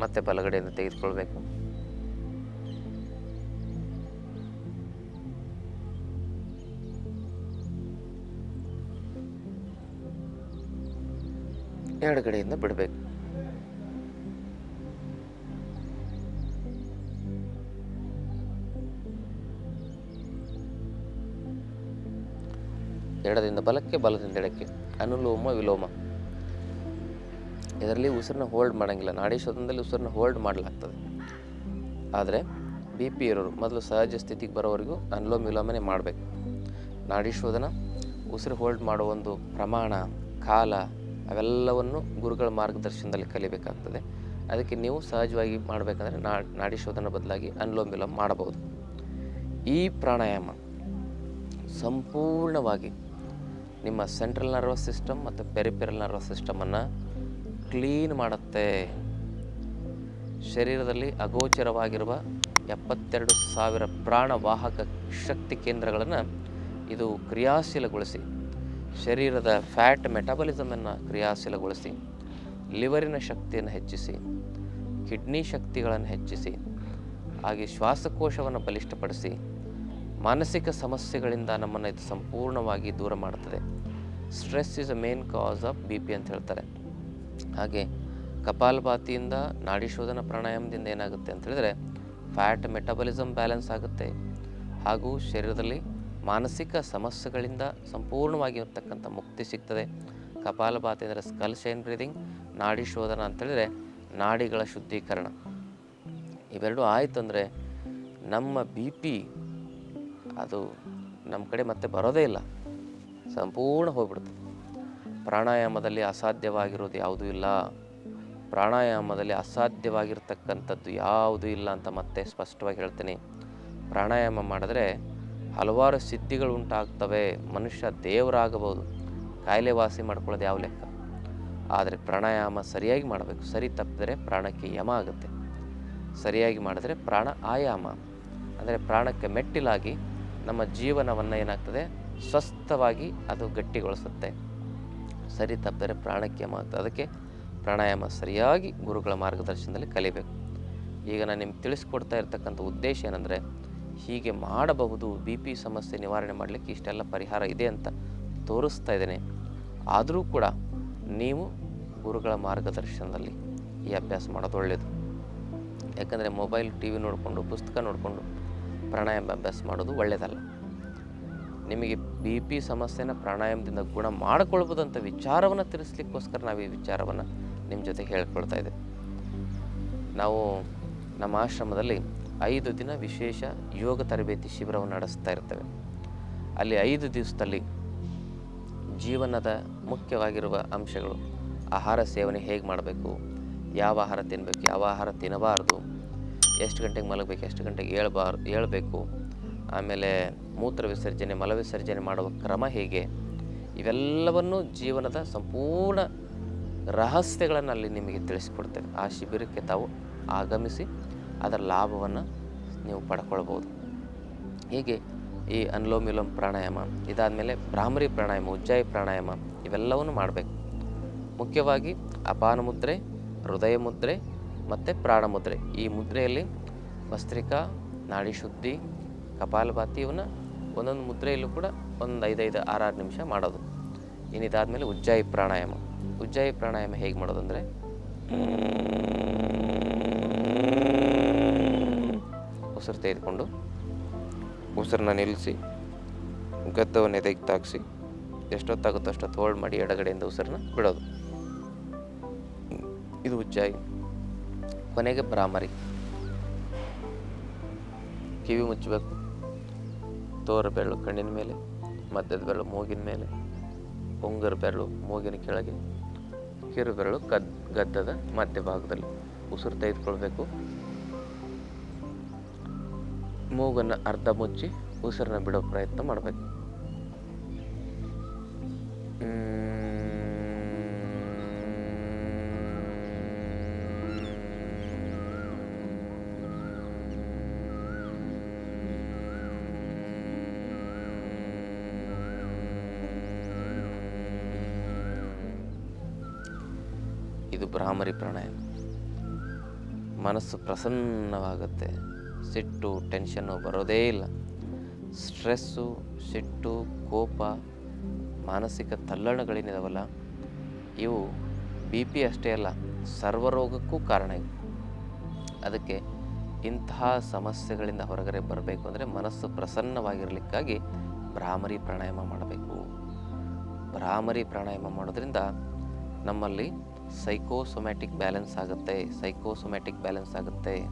ಮತ್ತೆ ಬಲಗಡೆಯನ್ನು ತೆಗೆದುಕೊಳ್ಬೇಕು. ಎಡಗಡೆಯಿಂದ ಬಿಡಬೇಕು. ಎಡದಿಂದ ಬಲಕ್ಕೆ ಬಲದಿಂದ ಎಡಕ್ಕೆ. ಅನುಲೋಮ ವಿಲೋಮ. ಇದರಲ್ಲಿ ಉಸಿರನ್ನ ಹೋಲ್ಡ್ ಮಾಡೋಂಗಿಲ್ಲ. ನಾಡಿ ಶೋಧನದಲ್ಲಿ ಉಸಿರನ್ನ ಹೋಲ್ಡ್ ಮಾಡಲಾಗ್ತದೆ. ಆದರೆ ಬಿ ಪಿ ಇರೋರು ಮೊದಲು ಸಹಜ ಸ್ಥಿತಿಗೆ ಬರೋವರೆಗೂ ಅನುಲೋಮ ವಿಲೋಮನೆ ಮಾಡಬೇಕು. ನಾಡಿ ಶೋಧನ, ಉಸಿರು ಹೋಲ್ಡ್ ಮಾಡೋ ಒಂದು ಪ್ರಮಾಣ, ಕಾಲ, ಅವೆಲ್ಲವನ್ನು ಗುರುಗಳ ಮಾರ್ಗದರ್ಶನದಲ್ಲಿ ಕಲಿಬೇಕಾಗ್ತದೆ. ಅದಕ್ಕೆ ನೀವು ಸಹಜವಾಗಿ ಮಾಡಬೇಕಂದ್ರೆ ನಾ, ನಾಡಿ ಶೋಧನ ಬದಲಾಗಿ ಅನುಲೋಮ ವಿಲೋಮ ಮಾಡಬಹುದು. ಈ ಪ್ರಾಣಾಯಾಮ ಸಂಪೂರ್ಣವಾಗಿ ನಿಮ್ಮ ಸೆಂಟ್ರಲ್ ನರ್ವಸ್ ಸಿಸ್ಟಮ್ ಮತ್ತು ಪೆರಿಪೆರಲ್ ನರ್ವಸ್ ಸಿಸ್ಟಮನ್ನು ಕ್ಲೀನ್ ಮಾಡುತ್ತೆ. ಶರೀರದಲ್ಲಿ ಅಗೋಚರವಾಗಿರುವ ಎಪ್ಪತ್ತೆರಡು ಸಾವಿರ ಪ್ರಾಣವಾಹಕ ಶಕ್ತಿ ಕೇಂದ್ರಗಳನ್ನು ಇದು ಕ್ರಿಯಾಶೀಲಗೊಳಿಸಿ, ಶರೀರದ ಫ್ಯಾಟ್ ಮೆಟಬಲಿಸಮನ್ನು ಕ್ರಿಯಾಶೀಲಗೊಳಿಸಿ, ಲಿವರಿನ ಶಕ್ತಿಯನ್ನು ಹೆಚ್ಚಿಸಿ, ಕಿಡ್ನಿ ಶಕ್ತಿಗಳನ್ನು ಹೆಚ್ಚಿಸಿ, ಹಾಗೆ ಶ್ವಾಸಕೋಶವನ್ನು ಬಲಿಷ್ಠಪಡಿಸಿ, ಮಾನಸಿಕ ಸಮಸ್ಯೆಗಳಿಂದ ನಮ್ಮನ್ನು ಇದು ಸಂಪೂರ್ಣವಾಗಿ ದೂರ ಮಾಡುತ್ತದೆ stress is a main cause of B P ಅಂತ ಹೇಳ್ತಾರೆ. ಹಾಗೆ ಕಪಾಲಭಾತಿಯಿಂದ ನಾಡಿ ಶೋಧನ ಪ್ರಾಣಾಯಾಮದಿಂದ ಏನಾಗುತ್ತೆ ಅಂತ ಹೇಳಿದ್ರೆ ಫ್ಯಾಟ್ ಮೆಟಬಲಿಸಮ್ ಬ್ಯಾಲೆನ್ಸ್ ಆಗುತ್ತೆ. ಹಾಗೂ ಶರೀರದಲ್ಲಿ ಮಾನಸಿಕ ಸಮಸ್ಯೆಗಳಿಂದ ಸಂಪೂರ್ಣವಾಗಿ ಇರ್ತಕ್ಕಂಥ ಮುಕ್ತಿ ಸಿಗ್ತದೆ. ಕಪಾಲಭಾತಿ ಅಂದರೆ ಸ್ಕಲ್ ಶೈನ್ ಬ್ರೀದಿಂಗ್ ನಾಡಿ ಶೋಧನ ಅಂತೇಳಿದರೆ ನಾಡಿಗಳ ಶುದ್ಧೀಕರಣ. ಇವೆರಡು ಆಯಿತು ಅಂದರೆ ನಮ್ಮ ಬಿ ಪಿ ಅದು ನಮ್ಮ ಕಡೆ ಮತ್ತೆ ಬರೋದೇ ಇಲ್ಲ. ಸಂಪೂರ್ಣ ಹೋಗ್ಬಿಡ್ತದೆ ಪ್ರಾಣಾಯಾಮದಲ್ಲಿ ಅಸಾಧ್ಯವಾಗಿರೋದು ಯಾವುದೂ ಇಲ್ಲ. ಪ್ರಾಣಾಯಾಮದಲ್ಲಿ ಅಸಾಧ್ಯವಾಗಿರ್ತಕ್ಕಂಥದ್ದು ಯಾವುದೂ ಇಲ್ಲ ಅಂತ ಮತ್ತೆ ಸ್ಪಷ್ಟವಾಗಿ ಹೇಳ್ತೀನಿ. ಪ್ರಾಣಾಯಾಮ ಮಾಡಿದ್ರೆ ಹಲವಾರು ಸಿದ್ಧಿಗಳು ಉಂಟಾಗ್ತವೆ. ಮನುಷ್ಯ ದೇವರಾಗಬಹುದು. ಕಾಯಿಲೆ ವಾಸಿ ಮಾಡ್ಕೊಳ್ಳೋದು ಯಾವ ಲೆಕ್ಕ? ಆದರೆ ಪ್ರಾಣಾಯಾಮ ಸರಿಯಾಗಿ ಮಾಡಬೇಕು. ಸರಿ ತಪ್ಪಿದರೆ ಪ್ರಾಣಕ್ಕೆ ಯಮ ಆಗುತ್ತೆ. ಸರಿಯಾಗಿ ಮಾಡಿದ್ರೆ ಪ್ರಾಣ ಆಯಾಮ. ಅಂದರೆ ಪ್ರಾಣಕ್ಕೆ ಮೆಟ್ಟಿಲಾಗಿ ನಮ್ಮ ಜೀವನವನ್ನು ಏನಾಗ್ತದೆ? ಸ್ವಸ್ಥವಾಗಿ ಅದು ಗಟ್ಟಿಗೊಳಿಸುತ್ತೆ. ಸರಿ ತಪ್ಪಿದರೆ ಪ್ರಾಣಕ್ಕೆ ಮಾತು ಅದಕ್ಕೆ ಪ್ರಾಣಾಯಾಮ ಸರಿಯಾಗಿ ಗುರುಗಳ ಮಾರ್ಗದರ್ಶನದಲ್ಲಿ ಕಲಿಬೇಕು. ಈಗ ನಾನು ನಿಮ್ಗೆ ತಿಳಿಸ್ಕೊಡ್ತಾ ಇರ್ತಕ್ಕಂಥ ಉದ್ದೇಶ ಏನಂದರೆ, ಹೀಗೆ ಮಾಡಬಹುದು, ಬಿ ಪಿ ಸಮಸ್ಯೆ ನಿವಾರಣೆ ಮಾಡಲಿಕ್ಕೆ ಇಷ್ಟೆಲ್ಲ ಪರಿಹಾರ ಇದೆ ಅಂತ ತೋರಿಸ್ತಾ ಇದ್ದೇನೆ. ಆದರೂ ಕೂಡ ನೀವು ಗುರುಗಳ ಮಾರ್ಗದರ್ಶನದಲ್ಲಿ ಈ ಅಭ್ಯಾಸ ಮಾಡೋದು ಒಳ್ಳೆಯದು ಯಾಕಂದರೆ ಮೊಬೈಲ್, ಟಿ ವಿ ನೋಡಿಕೊಂಡು, ಪುಸ್ತಕ ನೋಡಿಕೊಂಡು ಪ್ರಾಣಾಯಾಮ ಅಭ್ಯಾಸ ಮಾಡೋದು ಒಳ್ಳೆಯದಲ್ಲ ನಿಮಗೆ ಬಿ ಪಿ ಸಮಸ್ಯೆನ ಪ್ರಾಣಾಯಾಮದಿಂದ ಗುಣ ಮಾಡ್ಕೊಳ್ಬೋದಂಥ ವಿಚಾರವನ್ನು ತಿಳಿಸ್ಲಿಕ್ಕೋಸ್ಕರ ನಾವು ಈ ವಿಚಾರವನ್ನು ನಿಮ್ಮ ಜೊತೆ ಹೇಳ್ಕೊಳ್ತಾ ಇದೆ ನಾವು ನಮ್ಮ ಆಶ್ರಮದಲ್ಲಿ ಐದು ದಿನ ವಿಶೇಷ ಯೋಗ ತರಬೇತಿ ಶಿಬಿರವನ್ನು ನಡೆಸ್ತಾ ಇರ್ತೇವೆ. ಅಲ್ಲಿ ಐದು ದಿವಸದಲ್ಲಿ ಜೀವನದ ಮುಖ್ಯವಾಗಿರುವ ಅಂಶಗಳು ಆಹಾರ ಸೇವನೆ ಹೇಗೆ ಮಾಡಬೇಕು, ಯಾವ ಆಹಾರ ತಿನ್ನಬೇಕು ಯಾವ ಆಹಾರ ತಿನ್ನಬಾರ್ದು, ಎಷ್ಟು ಗಂಟೆಗೆ ಮಲಗಬೇಕು, ಎಷ್ಟು ಗಂಟೆಗೆ ಏಳಬಾರ್ದು ಏಳಬೇಕು, ಆಮೇಲೆ ಮೂತ್ರ ವಿಸರ್ಜನೆ ಮಲವಿಸರ್ಜನೆ ಮಾಡುವ ಕ್ರಮ ಹೇಗೆ? ಇವೆಲ್ಲವನ್ನು ಜೀವನದ ಸಂಪೂರ್ಣ ರಹಸ್ಯಗಳನ್ನು ಅಲ್ಲಿ ನಿಮಗೆ ತಿಳಿಸಿಕೊಡ್ತೇವೆ. ಆ ಶಿಬಿರಕ್ಕೆ ತಾವು ಆಗಮಿಸಿ ಅದರ ಲಾಭವನ್ನು ನೀವು ಪಡ್ಕೊಳ್ಬೋದು. ಹೀಗೆ ಈ ಅನುಲೋಮ ವಿಲೋಮ ಪ್ರಾಣಾಯಾಮ, ಇದಾದಮೇಲೆ ಭ್ರಾಮರಿ ಪ್ರಾಣಾಯಾಮ, ಉಜ್ಜಾಯಿ ಪ್ರಾಣಾಯಾಮ ಇವೆಲ್ಲವನ್ನು ಮಾಡಬೇಕು. ಮುಖ್ಯವಾಗಿ ಅಪಾನ ಮುದ್ರೆ ಹೃದಯ ಮುದ್ರೆ ಮತ್ತು ಪ್ರಾಣ ಮುದ್ರೆ ಈ ಮುದ್ರೆಯಲ್ಲಿ ಭಸ್ತ್ರಿಕಾ ನಾಡಿ ಶುದ್ಧಿ, ಕಪಾಲಭಾತಿ ಇವನ್ನ ಒಂದೊಂದು ಮುದ್ರೆಯಲ್ಲೂ ಕೂಡ ಒಂದು ಐದೈದು, ಆರಾರು ನಿಮಿಷ ಮಾಡೋದು. ಇನ್ನು ಇದಾದಮೇಲೆ ಉಜ್ಜಾಯಿ ಪ್ರಾಣಾಯಾಮ. ಉಜ್ಜಾಯಿ ಪ್ರಾಣಾಯಾಮ ಹೇಗೆ ಮಾಡೋದು ಅಂದರೆ ಉಸಿರು ತೆಗೆದುಕೊಂಡು ಉಸಿರನ್ನ ನಿಲ್ಲಿಸಿ, ಗದ್ದವನ್ನು ಎದೆಗೆ ತಾಗಿಸಿ ಎಷ್ಟೊತ್ತಾಗುತ್ತೋ ಅಷ್ಟೊತ್ತು ಹೋಲ್ಡ್ ಮಾಡಿ ಎಡಗಡೆಯಿಂದ ಉಸಿರನ್ನ ಬಿಡೋದು. ಇದು ಉಜ್ಜಾಯಿ. ಕೊನೆಗೆ ಭ್ರಾಮರಿ. ಕಿವಿ ಮುಚ್ಚಬೇಕು. ತೋರ ಬೆರಳು ಕಣ್ಣಿನ ಮೇಲೆ, ಮಧ್ಯದ ಬೆರಳು ಮೂಗಿನ ಮೇಲೆ, ಉಂಗುರ ಬೆರಳು ಮೂಗಿನ ಕೆಳಗೆ, ಕಿರು ಬೆರಳು ಕದ್, ಗದ್ದದ ಮಧ್ಯಭಾಗದಲ್ಲಿ ಉಸಿರು ತೆಗೆದುಕೊಳ್ಬೇಕು. ಮೂಗನ್ನು ಅರ್ಧ ಮುಚ್ಚಿ ಉಸಿರನ್ನ ಬಿಡೋ ಪ್ರಯತ್ನ ಮಾಡಬೇಕು. ಮನಸ್ಸು ಪ್ರಸನ್ನವಾಗುತ್ತೆ. ಸಿಟ್ಟು ಟೆನ್ಷನ್ನು ಬರೋದೇ ಇಲ್ಲ. ಸ್ಟ್ರೆಸ್ಸು, ಸಿಟ್ಟು, ಕೋಪ, ಮಾನಸಿಕ ತಲ್ಲಣಗಳೇನಿದಾವಲ್ಲ? ಇವು ಬಿ ಪಿ ಅಷ್ಟೇ ಅಲ್ಲ, ಸರ್ವರೋಗಕ್ಕೂ ಕಾರಣ ಇವು. ಅದಕ್ಕೆ ಇಂತಹ ಸಮಸ್ಯೆಗಳಿಂದ ಹೊರಗಡೆ ಬರಬೇಕು ಅಂದರೆ ಮನಸ್ಸು ಪ್ರಸನ್ನವಾಗಿರಲಿಕ್ಕಾಗಿ ಭ್ರಾಮರಿ ಪ್ರಾಣಾಯಾಮ ಮಾಡಬೇಕು. ಭ್ರಾಮರಿ ಪ್ರಾಣಾಯಾಮ ಮಾಡೋದ್ರಿಂದ ನಮ್ಮಲ್ಲಿ ಸೈಕೋಸೊಮ್ಯಾಟಿಕ್ ಬ್ಯಾಲೆನ್ಸ್ ಆಗುತ್ತೆ ಸೈಕೋಸೊಮ್ಯಾಟಿಕ್ ಬ್ಯಾಲೆನ್ಸ್ ಆಗುತ್ತೆ.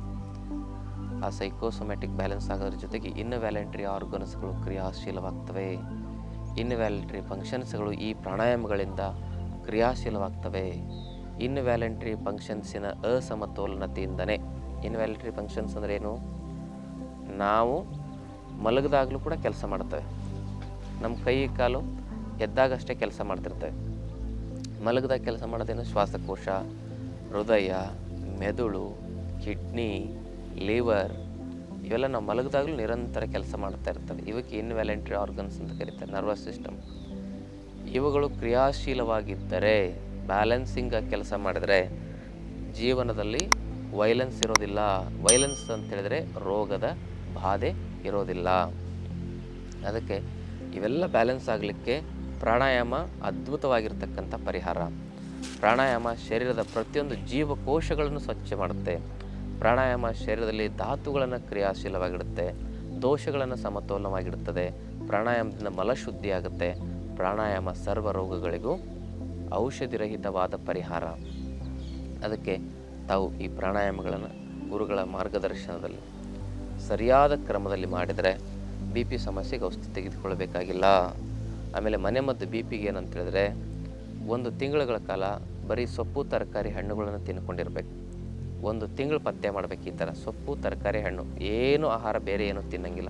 ಆ ಸೈಕೋಸೊಮ್ಯಾಟಿಕ್ ಬ್ಯಾಲೆನ್ಸ್ ಆಗೋದ್ರ ಜೊತೆಗೆ ಇನ್ವ್ಯಾಲೆಂಟ್ರಿ ಆರ್ಗನ್ಸ್ಗಳು ಕ್ರಿಯಾಶೀಲವಾಗ್ತವೆ. ಇನ್ವ್ಯಾಲೆಂಟ್ರಿ ಫಂಕ್ಷನ್ಸ್ಗಳು ಈ ಪ್ರಾಣಾಯಾಮಗಳಿಂದ ಕ್ರಿಯಾಶೀಲವಾಗ್ತವೆ. ಇನ್ವ್ಯಾಲೆಂಟ್ರಿ ಫಂಕ್ಷನ್ಸಿನ ಅಸಮತೋಲನತೆಯಿಂದನೇ. ಇನ್ವ್ಯಾಲೆಟ್ರಿ ಫಂಕ್ಷನ್ಸ್ ಅಂದರೆ ಏನು? ನಾವು ಮಲಗಿದಾಗಲೂ ಕೂಡ ಕೆಲಸ ಮಾಡ್ತವೆ. ನಮ್ಮ ಕೈ ಕಾಲು ಎದ್ದಾಗಷ್ಟೇ ಕೆಲಸ ಮಾಡ್ತಿರ್ತವೆ. ಮಲಗದಾಗ ಕೆಲಸ ಮಾಡೋದೇನು ಶ್ವಾಸಕೋಶ, ಹೃದಯ, ಮೆದುಳು, ಕಿಡ್ನಿ, ಲಿವರ್ ಇವೆಲ್ಲ ನಾವು ಮಲಗಿದಾಗಲೂ ನಿರಂತರ ಕೆಲಸ ಮಾಡ್ತಾ ಇರ್ತವೆ. ಇವಕ್ಕೆ ಇನ್ವ್ಯಾಲೆಂಟ್ರಿ ಆರ್ಗನ್ಸ್ ಅಂತ ಕರೀತಾರೆ ನರ್ವಸ್ ಸಿಸ್ಟಮ್ ಇವುಗಳು ಕ್ರಿಯಾಶೀಲವಾಗಿದ್ದರೆ ಬ್ಯಾಲೆನ್ಸಿಂಗ್ ಕೆಲಸ ಮಾಡಿದರೆ ಜೀವನದಲ್ಲಿ ವೈಲೆನ್ಸ್ ಇರೋದಿಲ್ಲ. ವೈಲೆನ್ಸ್ ಅಂತ ಹೇಳಿದ್ರೆ ರೋಗದ ಬಾಧೆ ಇರೋದಿಲ್ಲ. ಅದಕ್ಕೆ ಇವೆಲ್ಲ ಬ್ಯಾಲೆನ್ಸ್ ಆಗಲಿಕ್ಕೆ ಪ್ರಾಣಾಯಾಮ ಅದ್ಭುತವಾಗಿರ್ತಕ್ಕಂಥ ಪರಿಹಾರ. ಪ್ರಾಣಾಯಾಮ ಶರೀರದ ಪ್ರತಿಯೊಂದು ಜೀವಕೋಶಗಳನ್ನು ಸ್ವಚ್ಛ ಮಾಡುತ್ತೆ. ಪ್ರಾಣಾಯಾಮ ಶರೀರದಲ್ಲಿ ಧಾತುಗಳನ್ನು ಕ್ರಿಯಾಶೀಲವಾಗಿಡುತ್ತೆ. ದೋಷಗಳನ್ನು ಸಮತೋಲನವಾಗಿಡುತ್ತದೆ. ಪ್ರಾಣಾಯಾಮದಿಂದ ಮಲಶುದ್ಧಿ ಆಗುತ್ತೆ ಪ್ರಾಣಾಯಾಮ ಸರ್ವ ರೋಗಗಳಿಗೂ ಔಷಧಿರಹಿತವಾದ ಪರಿಹಾರ. ಅದಕ್ಕೆ ತಾವು ಈ ಪ್ರಾಣಾಯಾಮಗಳನ್ನು ಗುರುಗಳ ಮಾರ್ಗದರ್ಶನದಲ್ಲಿ ಸರಿಯಾದ ಕ್ರಮದಲ್ಲಿ ಮಾಡಿದರೆ ಬಿ ಪಿ ಸಮಸ್ಯೆಗೆ ಔಷಧಿ ತೆಗೆದುಕೊಳ್ಬೇಕಾಗಿಲ್ಲ ಆಮೇಲೆ ಮನೆ ಮದ್ದು ಬಿ ಪಿಗೆ ಏನಂತ ಹೇಳಿದ್ರೆ, ಒಂದು ತಿಂಗಳುಗಳ ಕಾಲ ಬರೀ ಸೊಪ್ಪು, ತರಕಾರಿ ಹಣ್ಣುಗಳನ್ನು ತಿನ್ಕೊಂಡಿರ್ಬೇಕು. ಒಂದು ತಿಂಗಳು ಪತ್ತೆ ಮಾಡಬೇಕು ಈ ಥರ. ಸೊಪ್ಪು, ತರಕಾರಿ ಹಣ್ಣು, ಏನು ಆಹಾರ ಬೇರೆ ಏನು ತಿನ್ನಂಗಿಲ್ಲ.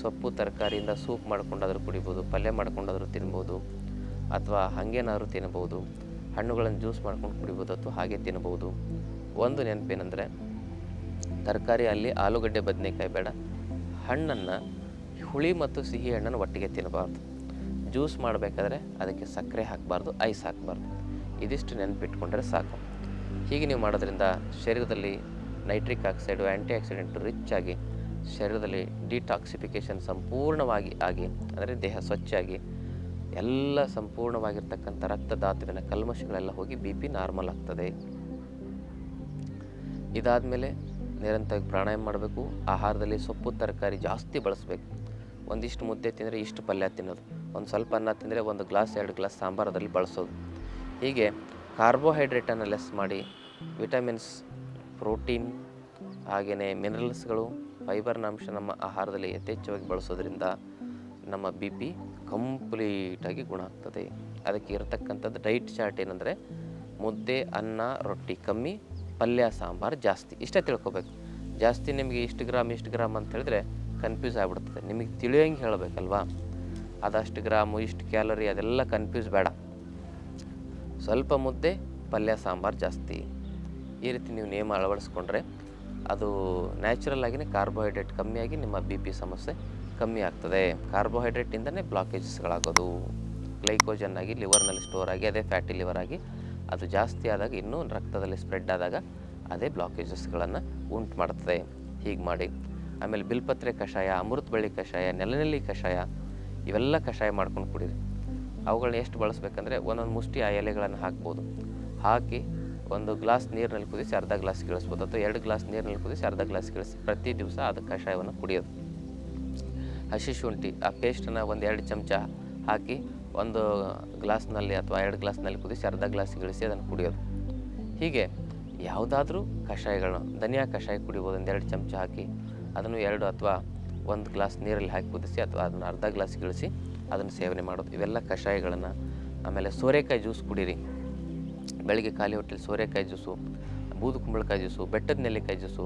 ಸೊಪ್ಪು, ತರಕಾರಿಯಿಂದ ಸೂಪ್ ಮಾಡ್ಕೊಂಡಾದ್ರೂ ಕುಡಿಬೋದು, ಪಲ್ಯ ಮಾಡ್ಕೊಂಡಾದ್ರೂ ತಿನ್ಬೋದು, ಅಥವಾ ಹಾಗೇನಾದ್ರೂ ತಿನ್ಬೋದು, ಹಣ್ಣುಗಳನ್ನು ಜ್ಯೂಸ್ ಮಾಡ್ಕೊಂಡು ಕುಡಿಬೋದು ಅಥವಾ ಹಾಗೆ ತಿನ್ಬೋದು. ಒಂದು ನೆನಪೇನೆಂದರೆ, ತರಕಾರಿ ಅಲ್ಲಿ ಆಲೂಗಡ್ಡೆ ಬದನೆಕಾಯಿ ಬೇಡ. ಹಣ್ಣನ್ನು ಹುಳಿ ಮತ್ತು ಸಿಹಿ ಹಣ್ಣನ್ನು ಒಟ್ಟಿಗೆ ತಿನ್ನಬಾರ್ದು. ಜ್ಯೂಸ್ ಮಾಡಬೇಕಾದ್ರೆ ಅದಕ್ಕೆ ಸಕ್ಕರೆ ಹಾಕಬಾರ್ದು, ಐಸ್ ಹಾಕಬಾರ್ದು. ಇದಿಷ್ಟು ನೆನಪಿಟ್ಕೊಂಡ್ರೆ ಸಾಕು. ಹೀಗೆ ನೀವು ಮಾಡೋದ್ರಿಂದ ಶರೀರದಲ್ಲಿ nitric oxide antioxidant rich ಆಗಿ ಶರೀರದಲ್ಲಿ ಡಿಟಾಕ್ಸಿಫಿಕೇಷನ್ ಸಂಪೂರ್ಣವಾಗಿ ಆಗಿ, ಅಂದರೆ ದೇಹ ಸ್ವಚ್ಛಾಗಿ ಎಲ್ಲ ಸಂಪೂರ್ಣವಾಗಿರ್ತಕ್ಕಂಥ ರಕ್ತದಾತುವಿನ ಕಲ್ಮಶಗಳೆಲ್ಲ ಹೋಗಿ ಬಿ ಪಿ ನಾರ್ಮಲ್ ಆಗ್ತದೆ. ಇದಾದಮೇಲೆ ನಿರಂತರವಾಗಿ ಪ್ರಾಣಾಯಾಮ ಮಾಡಬೇಕು, ಆಹಾರದಲ್ಲಿ ಸೊಪ್ಪು, ತರಕಾರಿ ಜಾಸ್ತಿ ಬಳಸಬೇಕು. ಒಂದಿಷ್ಟು ಮುದ್ದೆ ತಿಂದರೆ ಇಷ್ಟು ಪಲ್ಯ ತಿನ್ನೋದು. ಒಂದು ಸ್ವಲ್ಪ ಅನ್ನ ತಿಂದರೆ ಒಂದು ಗ್ಲಾಸ್, ಎರಡು ಗ್ಲಾಸ್ ಸಾಂಬಾರದಲ್ಲಿ ಬಳಸೋದು. ಹೀಗೆ ಕಾರ್ಬೋಹೈಡ್ರೇಟನ್ನು ಲೆಸ್ ಮಾಡಿ ವಿಟಮಿನ್ಸ್ ಪ್ರೋಟೀನ್ ಹಾಗೆಯೇ ಮಿನರಲ್ಸ್ಗಳು ಫೈಬರ್ನ ಅಂಶ ನಮ್ಮ ಆಹಾರದಲ್ಲಿ ಯಥೇಚ್ಛವಾಗಿ ಬಳಸೋದ್ರಿಂದ ನಮ್ಮ ಬಿ ಪಿ ಕಂಪ್ಲೀಟಾಗಿ ಗುಣ ಆಗ್ತದೆ. ಅದಕ್ಕೆ ಇರತಕ್ಕಂಥದ್ದು ಡೈಟ್ ಚಾರ್ಟ್ ಏನಂದರೆ ಮುದ್ದೆ, ಅನ್ನ, ರೊಟ್ಟಿ ಕಮ್ಮಿ, ಪಲ್ಯ, ಸಾಂಬಾರು ಜಾಸ್ತಿ. ಇಷ್ಟೇ ತಿಳ್ಕೊಬೇಕು. ಜಾಸ್ತಿ ನಿಮಗೆ ಇಷ್ಟು ಗ್ರಾಮ್ ಇಷ್ಟು ಗ್ರಾಮ್ ಅಂತ ಹೇಳಿದ್ರೆ ಕನ್ಫ್ಯೂಸ್ ಆಗಿಬಿಡ್ತದೆ. ನಿಮಗೆ ತಿಳಿಯೋಂಗೆ ಹೇಳಬೇಕಲ್ವಾ? ಅದಷ್ಟು ಗ್ರಾಮು, ಇಷ್ಟು ಕ್ಯಾಲರಿ, ಅದೆಲ್ಲ ಕನ್ಫ್ಯೂಸ್ ಬೇಡ. ಸ್ವಲ್ಪ ಮುದ್ದೆ, ಪಲ್ಯ, ಸಾಂಬಾರು ಜಾಸ್ತಿ. ಈ ರೀತಿ ನೀವು ನಿಯಮ ಅಳವಡಿಸ್ಕೊಂಡ್ರೆ ಅದು ನ್ಯಾಚುರಲ್ ಆಗಿನೇ ಕಾರ್ಬೋಹೈಡ್ರೇಟ್ ಕಮ್ಮಿಯಾಗಿ ನಿಮ್ಮ ಬಿ ಪಿ ಸಮಸ್ಯೆ ಕಮ್ಮಿ ಆಗ್ತದೆ. ಕಾರ್ಬೋಹೈಡ್ರೇಟಿಂದನೇ ಬ್ಲಾಕೇಜಸ್ಗಳಾಗೋದು ಗ್ಲೈಕೋಜನ್ ಆಗಿ ಲಿವರ್ನಲ್ಲಿ ಸ್ಟೋರ್ ಆಗಿ, ಅದೇ ಫ್ಯಾಟಿ ಲಿವರ್ ಆಗಿ ಅದು ಜಾಸ್ತಿ ಆದಾಗ ಇನ್ನೂ ರಕ್ತದಲ್ಲಿ ಸ್ಪ್ರೆಡ್ ಆದಾಗ ಅದೇ ಬ್ಲಾಕೇಜಸ್ಗಳನ್ನು ಉಂಟು ಮಾಡ್ತದೆ. ಹೀಗೆ ಮಾಡಿ. ಆಮೇಲೆ ಬಿಲ್ಪತ್ರೆ ಕಷಾಯ, ಅಮೃತ ಬಳ್ಳಿ ಕಷಾಯ ನೆಲನೆಲ್ಲಿ ಕಷಾಯ ಇವೆಲ್ಲ ಕಷಾಯ ಮಾಡ್ಕೊಂಡು ಕುಡೀರಿ. ಅವುಗಳನ್ನ ಎಷ್ಟು ಬಳಸ್ಬೇಕಂದ್ರೆ ಒಂದೊಂದು ಮುಷ್ಟಿ ಆ ಎಲೆಗಳನ್ನು ಹಾಕ್ಬೋದು. ಹಾಕಿ ಒಂದು ಗ್ಲಾಸ್ ನೀರಿನಲ್ಲಿ ಕುದಿಸಿ ಅರ್ಧ ಗ್ಲಾಸ್ ಗಿಳಿಸ್ಬೋದು ಅಥವಾ ಎರಡು ಗ್ಲಾಸ್ ನೀರಿನಲ್ಲಿ ಕುದಿಸಿ ಅರ್ಧ ಗ್ಲಾಸ್ ಗಿಳಿಸಿ ಪ್ರತಿ ದಿವಸ ಅದು ಕಷಾಯವನ್ನು ಕುಡಿಯೋದು. ಹಸಿ ಶುಂಠಿ, ಆ ಪೇಸ್ಟನ್ನು ಒಂದು ಎರಡು ಚಮಚ ಹಾಕಿ ಒಂದು ಗ್ಲಾಸ್ನಲ್ಲಿ ಅಥವಾ ಎರಡು ಗ್ಲಾಸ್ನಲ್ಲಿ ಕುದಿಸಿ ಅರ್ಧ ಗ್ಲಾಸ್ ಇಳಿಸಿ ಅದನ್ನು ಕುಡಿಯೋದು. ಹೀಗೆ ಯಾವುದಾದ್ರೂ ಕಷಾಯಗಳನ್ನ, ಧನಿಯಾ ಕಷಾಯ ಕುಡಿಬೋದು ಒಂದು ಎರಡು ಚಮಚ ಹಾಕಿ. ಅದನ್ನು ಎರಡು ಅಥವಾ ಒಂದು ಗ್ಲಾಸ್ ನೀರಲ್ಲಿ ಹಾಕಿ ಕುದಿಸಿ ಅಥವಾ ಅದನ್ನು ಅರ್ಧ ಗ್ಲಾಸ್ ಇಳಿಸಿ ಅದನ್ನು ಸೇವನೆ ಮಾಡೋದು. ಇವೆಲ್ಲ ಕಷಾಯಗಳನ್ನು ಆಮೇಲೆ ಸೋರೆಕಾಯಿ ಜ್ಯೂಸ್ ಕುಡೀರಿ. ಬೆಳಿಗ್ಗೆ ಖಾಲಿ ಹೊಟ್ಟೆಲಿ ಸೋರೆಕಾಯಿ ಜ್ಯೂಸು, ಬೂದು ಕುಂಬಳಕಾಯಿ ಜ್ಯೂಸು, ಬೆಟ್ಟದ ನೆಲ್ಲಿಕಾಯಿ ಜ್ಯೂಸು,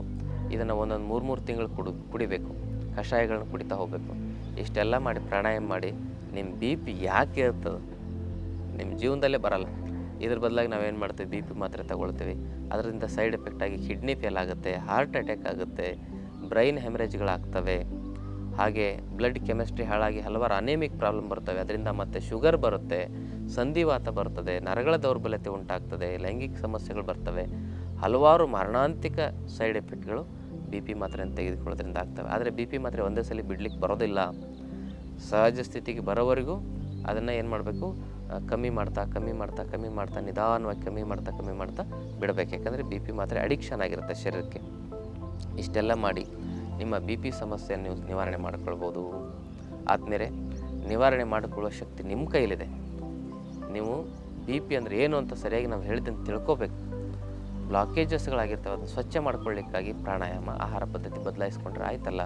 ಇದನ್ನು ಒಂದೊಂದು ಮೂರು ಮೂರು ತಿಂಗಳು ಕುಡಿ, ಕುಡಿಬೇಕು. ಕಷಾಯಗಳನ್ನು ಕುಡಿತಾ ಹೋಗಬೇಕು. ಇಷ್ಟೆಲ್ಲ ಮಾಡಿ, ಪ್ರಾಣಾಯಾಮ ಮಾಡಿ ನಿಮ್ಮ ಬಿ ಪಿ ಯಾಕೆ ಇರ್ತದೆ? ನಿಮ್ಮ ಜೀವನದಲ್ಲೇ ಬರಲ್ಲ. ಇದ್ರ ಬದಲಾಗಿ ನಾವೇನು ಮಾಡ್ತೀವಿ? ಬಿ ಪಿ ಮಾತ್ರೆ ತಗೊಳ್ತೀವಿ. ಅದರಿಂದ ಸೈಡ್ ಎಫೆಕ್ಟಾಗಿ ಕಿಡ್ನಿ ಫೇಲ್ ಆಗುತ್ತೆ, ಹಾರ್ಟ್ ಅಟ್ಯಾಕ್ ಆಗುತ್ತೆ, ಬ್ರೈನ್ ಹೆಮರೇಜ್ಗಳಾಗ್ತವೆ. ಹಾಗೆ ಬ್ಲಡ್ ಕೆಮಿಸ್ಟ್ರಿ ಹಾಳಾಗಿ ಹಲವಾರು ಅನೇಮಿಕ್ ಪ್ರಾಬ್ಲಮ್ ಬರ್ತವೆ. ಅದರಿಂದ ಮತ್ತೆ ಶುಗರ್ ಬರುತ್ತೆ, ಸಂಧಿವಾತ ಬರ್ತದೆ, ನರಗಳ ದೌರ್ಬಲ್ಯತೆ ಉಂಟಾಗ್ತದೆ, ಲೈಂಗಿಕ ಸಮಸ್ಯೆಗಳು ಬರ್ತವೆ. ಹಲವಾರು ಮರಣಾಂತಿಕ ಸೈಡ್ ಎಫೆಕ್ಟ್ಗಳು ಬಿ ಪಿ ಮಾತ್ರೆಯನ್ನು ತೆಗೆದುಕೊಳ್ಳೋದ್ರಿಂದ ಆಗ್ತವೆ. ಆದರೆ ಬಿ ಪಿ ಮಾತ್ರೆ ಒಂದೇ ಸಲ ಬಿಡ್ಲಿಕ್ಕೆ ಬರೋದಿಲ್ಲ. ಸಹಜ ಸ್ಥಿತಿಗೆ ಬರೋವರೆಗೂ ಅದನ್ನು ಏನು ಮಾಡಬೇಕು? ಕಮ್ಮಿ ಮಾಡ್ತಾ ಕಮ್ಮಿ ಮಾಡ್ತಾ ಕಮ್ಮಿ ಮಾಡ್ತಾ, ನಿಧಾನವಾಗಿ ಕಮ್ಮಿ ಮಾಡ್ತಾ ಕಮ್ಮಿ ಮಾಡ್ತಾ ಬಿಡಬೇಕು. ಯಾಕಂದರೆ ಬಿ ಪಿ ಮಾತ್ರೆ ಅಡಿಕ್ಷನ್ ಆಗಿರುತ್ತೆ ಶರೀರಕ್ಕೆ. ಇಷ್ಟೆಲ್ಲ ಮಾಡಿ. ನಿಮ್ಮ ಬಿ ಪಿ ಸಮಸ್ಯೆಯನ್ನು ನೀವು ನಿವಾರಣೆ ಮಾಡಿಕೊಳ್ಬೋದು. ಆದ್ಮೇಲೆ ನಿವಾರಣೆ ಮಾಡಿಕೊಳ್ಳುವ ಶಕ್ತಿ ನಿಮ್ಮ ಕೈಲಿದೆ ನೀವು ಬಿ ಪಿ ಅಂದರೆ ಏನು ಅಂತ ಸರಿಯಾಗಿ ನಾವು ಹೇಳಿದ್ದನ್ನು ತಿಳ್ಕೊಬೇಕು. ಬ್ಲಾಕೇಜಸ್ಗಳಾಗಿರ್ತವೆ ಅದನ್ನು ಸ್ವಚ್ಛ ಮಾಡ್ಕೊಳ್ಳಿಕ್ಕಾಗಿ ಪ್ರಾಣಾಯಾಮ, ಆಹಾರ ಪದ್ಧತಿ ಬದಲಾಯಿಸ್ಕೊಂಡ್ರೆ ಆಯ್ತಲ್ಲ?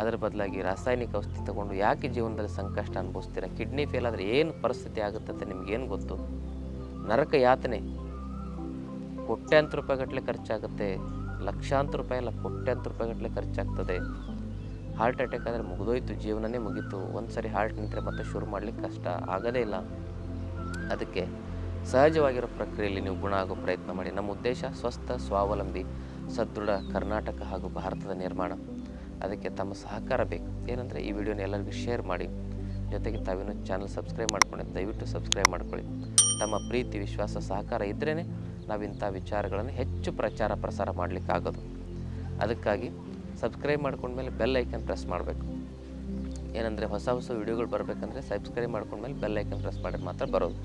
ಅದರ ಬದಲಾಗಿ ರಾಸಾಯನಿಕ ಔಷಧಿ ತಗೊಂಡು ಯಾಕೆ ಜೀವನದಲ್ಲಿ ಸಂಕಷ್ಟ ಅನುಭವಿಸ್ತೀರಾ? ಕಿಡ್ನಿ ಫೇಲ್ ಆದರೆ ಏನು ಪರಿಸ್ಥಿತಿ ಆಗುತ್ತೆ ಅಂತ ನಿಮ್ಗೇನು ಗೊತ್ತು? ನರಕ ಯಾತನೆ. ಕೋಟ್ಯಾಂತರ ರೂಪಾಯಿಗಟ್ಟಲೆ ಖರ್ಚಾಗುತ್ತೆ. ಲಕ್ಷಾಂತರ ರೂಪಾಯಿ ಅಲ್ಲ, ಕೋಟ್ಯಾಂತರ ರೂಪಾಯಿಗಟ್ಟಲೆ ಖರ್ಚಾಗ್ತದೆ. ಹಾರ್ಟ್ ಅಟ್ಯಾಕ್ ಆದರೆ ಮುಗಿದೋಯ್ತು, ಜೀವನನೇ ಮುಗೀತು. ಒಂದು ಸರಿ ಹಾರ್ಟ್ ನಿಂತರೆ ಮತ್ತೆ ಶುರು ಮಾಡಲಿಕ್ಕೆ ಕಷ್ಟ. ಆಗೋದೇ ಇಲ್ಲ. ಅದಕ್ಕೆ ಸಹಜವಾಗಿರೋ ಪ್ರಕ್ರಿಯೆಯಲ್ಲಿ ನೀವು ಗುಣ ಆಗೋ ಪ್ರಯತ್ನ ಮಾಡಿ. ನಮ್ಮ ಉದ್ದೇಶ ಸ್ವಸ್ಥ, ಸ್ವಾವಲಂಬಿ, ಸದೃಢ ಕರ್ನಾಟಕ ಹಾಗೂ ಭಾರತದ ನಿರ್ಮಾಣ. ಅದಕ್ಕೆ ತಮ್ಮ ಸಹಕಾರ ಬೇಕು. ಏನಂದರೆ ಈ ವಿಡಿಯೋನ ಎಲ್ಲರಿಗೂ ಶೇರ್ ಮಾಡಿ. ಜೊತೆಗೆ ತಾವೇನು ಚಾನಲ್ ಸಬ್ಸ್ಕ್ರೈಬ್ ಮಾಡ್ಕೊಳ್ಳಿ ದಯವಿಟ್ಟು ಸಬ್ಸ್ಕ್ರೈಬ್ ಮಾಡ್ಕೊಳ್ಳಿ. ತಮ್ಮ ಪ್ರೀತಿ, ವಿಶ್ವಾಸ, ಸಹಕಾರ ಇದ್ರೇ ನಾವಿಂಥ ವಿಚಾರಗಳನ್ನು ಹೆಚ್ಚು ಪ್ರಚಾರ ಪ್ರಸಾರ ಮಾಡಲಿಕ್ಕಾಗೋದು. ಅದಕ್ಕಾಗಿ ಸಬ್ಸ್ಕ್ರೈಬ್ ಮಾಡ್ಕೊಂಡ್ಮೇಲೆ ಬೆಲ್ ಐಕನ್ ಪ್ರೆಸ್ ಮಾಡಬೇಕು. ಏನಂದರೆ ಹೊಸ ಹೊಸ ವಿಡಿಯೋಗಳು ಬರಬೇಕಂದ್ರೆ ಸಬ್ಸ್ಕ್ರೈಬ್ ಮಾಡ್ಕೊಂಡ್ಮೇಲೆ ಬೆಲ್ ಐಕನ್ ಪ್ರೆಸ್ ಮಾಡಿದ್ರೆ ಮಾತ್ರ ಬರೋದು.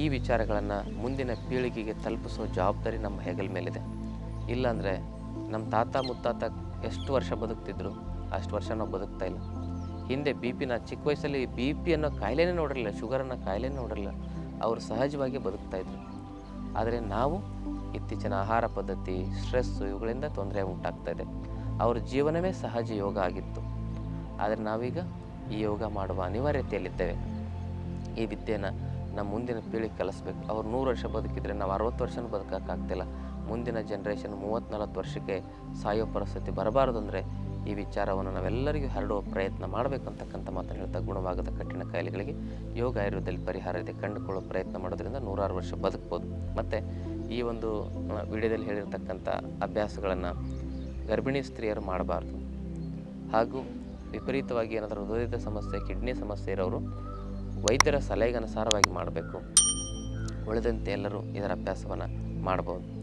ಈ ವಿಚಾರಗಳನ್ನು ಮುಂದಿನ ಪೀಳಿಗೆಗೆ ತಲುಪಿಸೋ ಜವಾಬ್ದಾರಿ ನಮ್ಮ ಹೆಗಲ ಮೇಲಿದೆ. ಇಲ್ಲಾಂದರೆ ನಮ್ಮ ತಾತ ಮುತ್ತಾತ ಎಷ್ಟು ವರ್ಷ ಬದುಕ್ತಿದ್ರು ಅಷ್ಟು ವರ್ಷ ನಾವು ಬದುಕ್ತಾ ಇಲ್ಲ. ಹಿಂದೆ ಬಿ ಪಿನ ಚಿಕ್ಕ ವಯಸ್ಸಲ್ಲಿ ಬಿ ಪಿ ಅನ್ನೋ ಕಾಯಿಲೆನೇ ನೋಡಿರಲಿಲ್ಲ, ಶುಗರನ್ನು ಕಾಯಿಲೆನೇ ನೋಡಿರಲಿಲ್ಲ. ಅವರು ಸಹಜವಾಗಿ ಬದುಕ್ತಾ ಇದ್ರು. ಆದರೆ ನಾವು ಇತ್ತೀಚಿನ ಆಹಾರ ಪದ್ಧತಿ, ಸ್ಟ್ರೆಸ್ಸು ಇವುಗಳಿಂದ ತೊಂದರೆ ಉಂಟಾಗ್ತಾ ಇದೆ. ಅವ್ರ ಜೀವನವೇ ಸಹಜ ಯೋಗ ಆಗಿತ್ತು. ಆದರೆ ನಾವೀಗ ಈ ಯೋಗ ಮಾಡುವ ಅನಿವಾರ್ಯತೆಯಲ್ಲಿದ್ದೇವೆ. ಈ ವಿದ್ಯೆನ ನಮ್ಮ ಮುಂದಿನ ಪೀಳಿಗೆ ಕಲಿಸ್ಬೇಕು. ಅವ್ರು ನೂರು ವರ್ಷ ಬದುಕಿದ್ರೆ ನಾವು ಅರವತ್ತು ವರ್ಷನೂ ಬದುಕೋಕ್ಕಾಗ್ತಿಲ್ಲ ಮುಂದಿನ ಜನ್ರೇಷನ್ ಮೂವತ್ತು ನಲವತ್ತು ವರ್ಷಕ್ಕೆ ಸಾಯೋ ಪರಿಸ್ಥಿತಿ ಬರಬಾರ್ದು ಅಂದರೆ ಈ ವಿಚಾರವನ್ನು ನಾವೆಲ್ಲರಿಗೂ ಹರಡುವ ಪ್ರಯತ್ನ ಮಾಡಬೇಕು ಅಂತಕ್ಕಂಥ ಮಾತನ್ನು ಹೇಳ್ತಾ ಗುಣವಾಗದ ಕಠಿಣ ಕಾಯಿಲೆಗಳಿಗೆ ಯೋಗ ಆಯುರ್ವೇದದಲ್ಲಿ ಪರಿಹಾರ ಇದೆ. ಕಂಡುಕೊಳ್ಳೋ ಪ್ರಯತ್ನ ಮಾಡೋದ್ರಿಂದ ನೂರಾರು ವರ್ಷ ಬದುಕ್ಬೋದು. ಮತ್ತು ಈ ಒಂದು ವಿಡಿಯೋದಲ್ಲಿ ಹೇಳಿರ್ತಕ್ಕಂಥ ಅಭ್ಯಾಸಗಳನ್ನು ಗರ್ಭಿಣಿ ಸ್ತ್ರೀಯರು ಮಾಡಬಾರ್ದು. ಹಾಗೂ ವಿಪರೀತವಾಗಿ ಏನಾದರೂ ಹೃದಯದ ಸಮಸ್ಯೆ, ಕಿಡ್ನಿ ಸಮಸ್ಯೆ ಇರೋರು ವೈದ್ಯರ ಸಲಹೆಗೆ ಅನುಸಾರವಾಗಿ ಮಾಡಬೇಕು. ಉಳಿದಂತೆ ಎಲ್ಲರೂ ಇದರ ಅಭ್ಯಾಸವನ್ನು ಮಾಡ್ಬೋದು.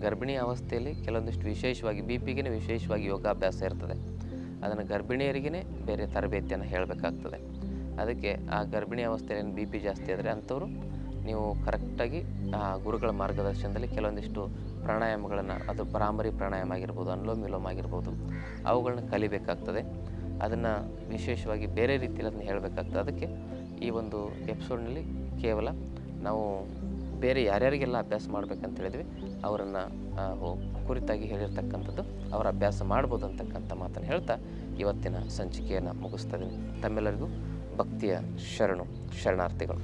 ಗರ್ಭಿಣಿ ಅವಸ್ಥೆಯಲ್ಲಿ ಕೆಲವೊಂದಿಷ್ಟು ವಿಶೇಷವಾಗಿ ಬಿ ಪಿಗೇ ವಿಶೇಷವಾಗಿ ಯೋಗಾಭ್ಯಾಸ ಇರ್ತದೆ. ಅದನ್ನು ಗರ್ಭಿಣಿಯರಿಗೇ ಬೇರೆ ತರಬೇತಿಯನ್ನು ಹೇಳಬೇಕಾಗ್ತದೆ. ಅದಕ್ಕೆ ಆ ಗರ್ಭಿಣಿ ಅವಸ್ಥೆಯಲ್ಲಿ ಬಿ ಪಿ ಜಾಸ್ತಿ ಆದರೆ ಅಂಥವರು ನೀವು ಕರೆಕ್ಟಾಗಿ ಆ ಗುರುಗಳ ಮಾರ್ಗದರ್ಶನದಲ್ಲಿ ಕೆಲವೊಂದಿಷ್ಟು ಪ್ರಾಣಾಯಾಮಗಳನ್ನು, ಅದು ಪರಾಮರಿ ಪ್ರಾಣಾಯಾಮ ಆಗಿರ್ಬೋದು, ಅನುಲೋಮ ವಿಲೋಮ ಆಗಿರ್ಬೋದು, ಅವುಗಳನ್ನ ಕಲಿಬೇಕಾಗ್ತದೆ. ಅದನ್ನು ವಿಶೇಷವಾಗಿ ಬೇರೆ ರೀತಿಯಲ್ಲಿ ಅದನ್ನು ಹೇಳಬೇಕಾಗ್ತದೆ. ಅದಕ್ಕೆ ಈ ಒಂದು ಎಪಿಸೋಡ್ನಲ್ಲಿ ಕೇವಲ ನಾವು ಬೇರೆ ಯಾರ್ಯಾರಿಗೆಲ್ಲ ಅಭ್ಯಾಸ ಮಾಡ್ಬೇಕಂತ ಹೇಳಿದ್ವಿ, ಅವರನ್ನು ಕುರಿತಾಗಿ ಹೇಳಿರ್ತಕ್ಕಂಥದ್ದು, ಅವರ ಅಭ್ಯಾಸ ಮಾಡ್ಬೋದು ಅಂತಕ್ಕಂಥ ಮಾತನ್ನು ಹೇಳ್ತಾ ಇವತ್ತಿನ ಸಂಚಿಕೆಯನ್ನು ಮುಗಿಸ್ತಾ ಇದ್ದೀನಿ ತಮ್ಮೆಲ್ಲರಿಗೂ ಭಕ್ತಿಯ ಶರಣು, ಶರಣಾರ್ಥಿಗಳು.